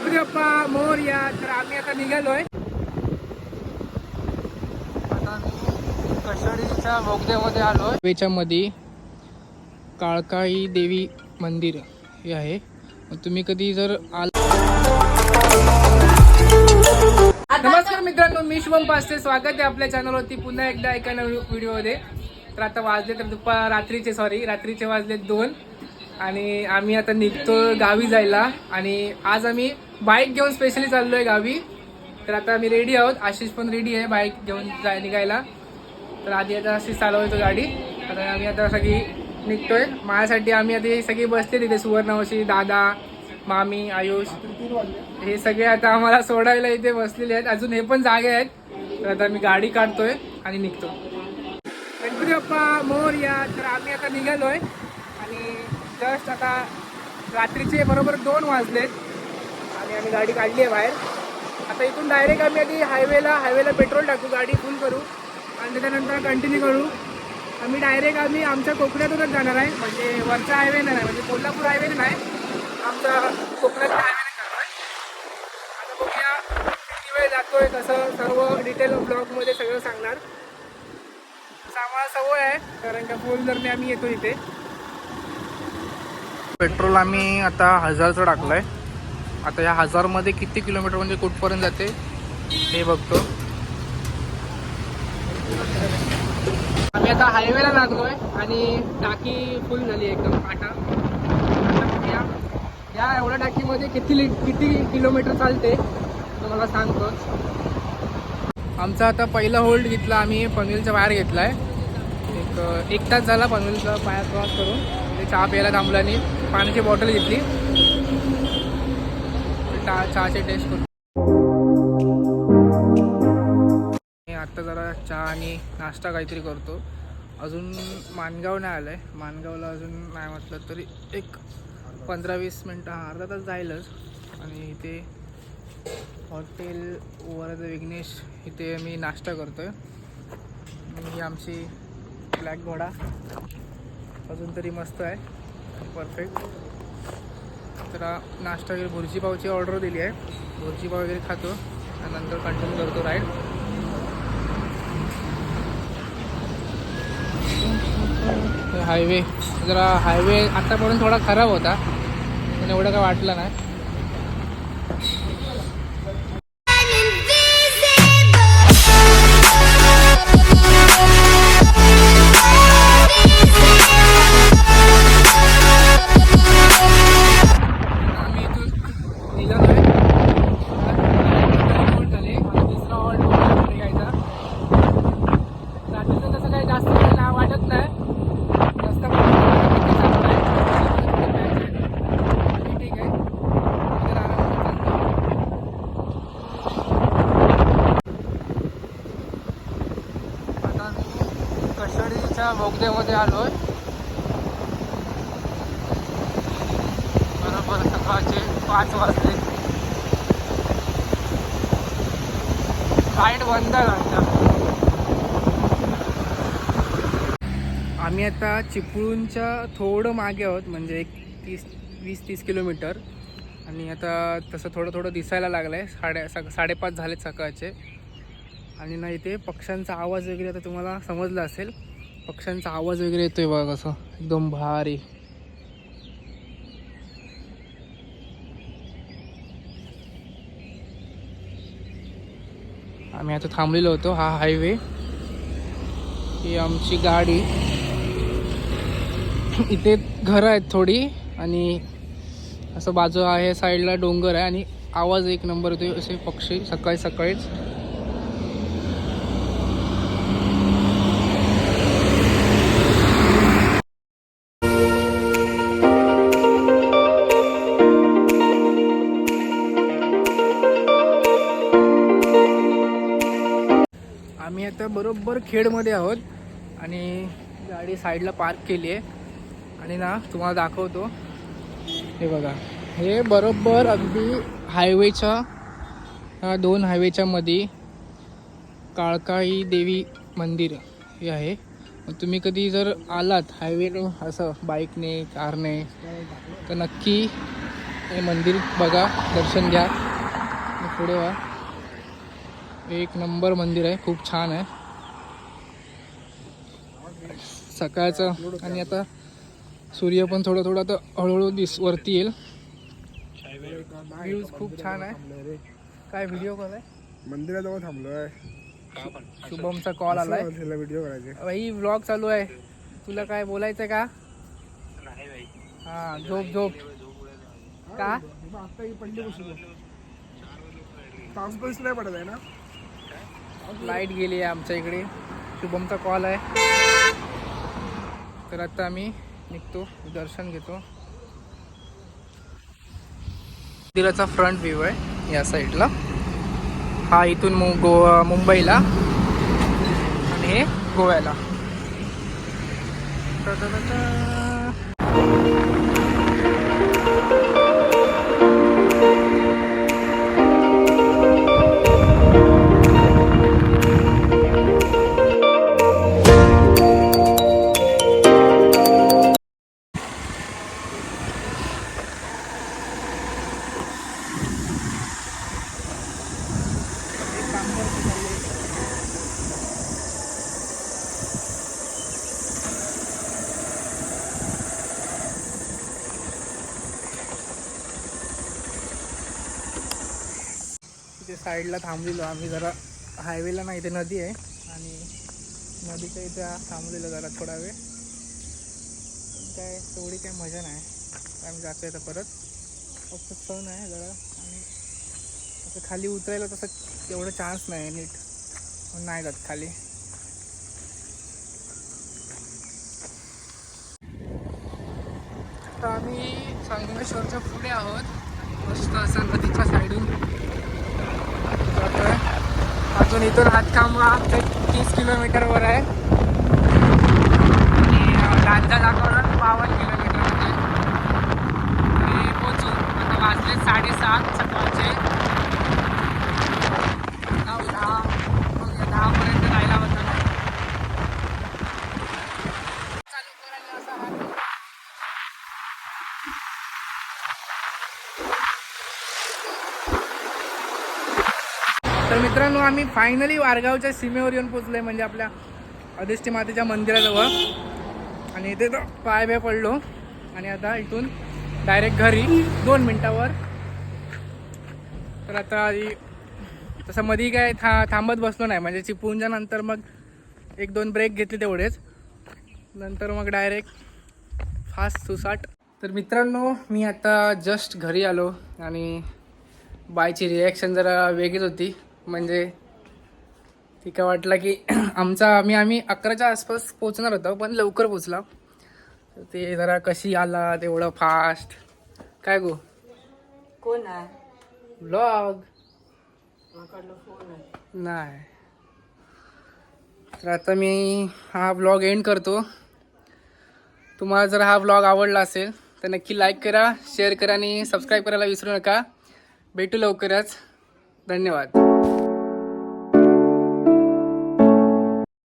सूर्यप्पा मोर्या तर आम्ही आता निघालोय. आता कशाडीच्या बोगद्यामध्ये आलो वेच्या मध्ये काळकाई देवी मंदिर हे आहे. मग तुम्ही कधी जर आल नमस्कार मित्रांनो मी शुभम पास्ते. स्वागत आहे आपल्या चॅनलवरती पुन्हा एकदा एका नवीन व्हिडिओमध्ये तर आता वाजले तर दुपार रात्रीचे सॉरी रात्रीचे वाजले दोन. आणि आम्ही आता निघतो गावी जायला. आणि आज आम्ही बाईक घेऊन स्पेशली चाललोय गावी. तर आता आम्ही रेडी आहोत. आशिष पण रेडी आहे बाईक घेऊन जाय निघायला. तर आधी आता आशिष चालवतो गाडी. आता आम्ही आता सगळी निघतोय. माझ्यासाठी आम्ही आता सगळी बसते तिथे. सुवर्णवशी दादा मामी आयुष. हे सगळे आता आम्हाला सोडायला इथे बसलेले आहेत. अजून हे पण जागे आहेत. तर आता मी गाडी काढतोय आणि निघतो. गणपती बाप्पा मोर या. तर आम्ही आता निघालोय. जस्ट आता रात्रीचे बरोबर दोन वाजलेत. आणि आम्ही गाडी काढली आहे बाहेर. आता इथून डायरेक्ट आम्ही आधी हायवेला हायवेला पेट्रोल टाकू गाडी फुल करू. आणि त्याच्यानंतर कंटिन्यू करू. आम्ही डायरेक्ट आम्ही आमच्या कोकणातूनच जाणार आहे. म्हणजे वरचा हायवे नाही म्हणजे कोल्हापूर हायवे नाही. आमचा कोकणात हायवेने जाणार आहे. आता बघूया किती वेळ जातोय कसं सर्व डिटेल ब्लॉगमध्ये सगळं सांगणार. तसं आम्हाला सवय आहे कारण का फोन जर आम्ही येतो इथे. पेट्रोल आम्ही आता हजारचं टाकलंय. आता या हजारमध्ये किती किलोमीटर म्हणजे कुठपर्यंत जाते हे बघतो. आम्ही आता हायवेला लागलोय आणि टाकी फुल झाली एकदम काटा. या एवढ्या टाकीमध्ये किती लि- किती किलोमीटर चालते तुम्हाला सांगतो आमचा आता पहिला होल्ड घेतला आम्ही पनवेलच्या बाहेर घेतला आहे एक एक तास झाला पनवेलचा पाया क्रॉस करून. ते चहा प्यायला थांबला आणि पाण्याची बॉटल घेतली. चहा चहाची टेस्ट करून. मी आत्ता जरा चहा आणि नाश्ता काहीतरी करतो. अजून मानगाव नाही आलं आहे मानगावला अजून नाही म्हटलं तरी एक पंधरा वीस मिनटं हा अर्धा तास जाईलच. आणि इथे हॉटेल वरद विघ्नेश इथे मी नाश्ता करतो आहे ही आमची ब्लॅक घोडा. अजून तरी मस्त आहे. परफेक्ट तर नाश्ता वगैरे भुर्जीपावची ऑर्डर दिली आहे. भुर्जीपाव वगैरे खातो. आणि नंतर कंटिन्यू करतो राईड हायवे जरा हायवे आत्तापर्यंत थोडा खराब होता. पण एवढं काय वाटलं नाही. कशाडीच्या बोगद्यामध्ये आलोय. बरोबर सकाळचे पाच वाजले. लाइट बंद घालता आम्ही आता चिपळूणच्या थोडं मागे आहोत म्हणजे एक तीस वीस तीस किलोमीटर. आणि आता तसं थोडं थोडं दिसायला लागलं आहे साडे सा साडेपाच झालेत सकाळचे. आणि ना इथे पक्ष्यांचा आवाज वगैरे आता तुम्हाला समजला असेल. पक्ष्यांचा आवाज वगैरे येतोय बघा कसं. एकदम भारी. आम्ही आता थांबलेलो होतो हा हायवे ही आमची गाडी. इथे घरं आहेत थोडी आणि असं बाजू आहे साईडला डोंगर आहे आणि आवाज एक नंबर येतो असे पक्षी सकाळी सकाळीच. आम्ही आता बरोबर खेडमध्ये आहोत आणि गाडी साईडला पार्क केली आहे. आणि ना तुम्हाला दाखवतो. हे बघा. हे बरोबर अगदी हायवेच्या ह्या दोन हायवेच्या मध्ये काळकाई देवी मंदिर हे आहे. तुम्ही कधी जर आलात हायवेने असं बाईकने कारने तर नक्की हे मंदिर बघा दर्शन घ्या. पुढे वा. एक नंबर मंदिर आहे. खूप छान आहे. सकाळचं आणि आता सूर्य पण थोडं थोडं आता हळूहळू दिस वरती येईल. व्ह्यूज खूप छान आहे. काय व्हिडिओ कॉल आहे? मंदिराजवळ थांबलोय. शुभमचा कॉल आलाय. व्हिडिओ करायचे. भाई व्लॉग चालू आहे. तुला काय बोलायचं का? हा झोप झोप. का? आता ही पडली बसलो. पाऊस पाऊस नाही पडत आहे ना? लाइट गेली आहे आमच्या इकडे. शुभमचा कॉल आहे. तर आता आम्ही निघतो दर्शन घेतो. मंदिराचा फ्रंट व्ह्यू आहे या साईडला हा इथून मु गोवा मुंबईला आणि हे गोव्याला. साईडला थांबलेलो आम्ही जरा. हायवेला नाही इथे नदी आहे. आणि नदीच्या इथे थांबलेलो जरा थोडा वेळ. काय तेवढी काही मजा नाही. आम्ही जातो आता परत. फक्त सण आहे जरा. आणि असं खाली उतरायला तसं एवढं चान्स नाही नीट. नाही जात खाली. आता आम्ही संगमेश्वरच्या पुढे आहोत मस्त असं नदीच्या साईडून जातोय अजून इथून हातखांबा एक तीस किलोमीटरवर आहे. आणि रांजा दाखवलं बावन्न किलोमीटर आणि पोचू. आता वाजले साडेसात सकाळचे. तर मित्रांनो आम्ही फायनली वारगावच्या सीमेवर येऊन पोचलोय म्हणजे आपल्या अधिष्ठी मातेच्या मंदिराजवळ. आणि इथे तर पाय बे पडलो. आणि आता इथून डायरेक्ट घरी दोन मिनटावर. तर आता तसं मध्ये काय था थांबत बसलो नाही म्हणजे चिपळूणच्या नंतर मग एक दोन ब्रेक घेतले तेवढेच. नंतर मग डायरेक्ट फास्ट सुसाट. तर मित्रांनो मी आता जस्ट घरी आलो आणि बायची रिॲक्शन जरा वेगळीच होती. म्हणजे ती काय वाटलं की आमचा आम्ही आम्ही अकराच्या आसपास पोचणार होतो पण लवकर पोचला ते जरा कशी आला तेवढं फास्ट काय गो? कोण आहे? ब्लॉग नाही. तर आता मी हा ब्लॉग एंड करतो. तुम्हाला जर हा ब्लॉग आवडला असेल तर नक्की लाईक करा शेअर करा आणि सबस्क्राईब करायला विसरू नका. भेटू लवकरच. धन्यवाद.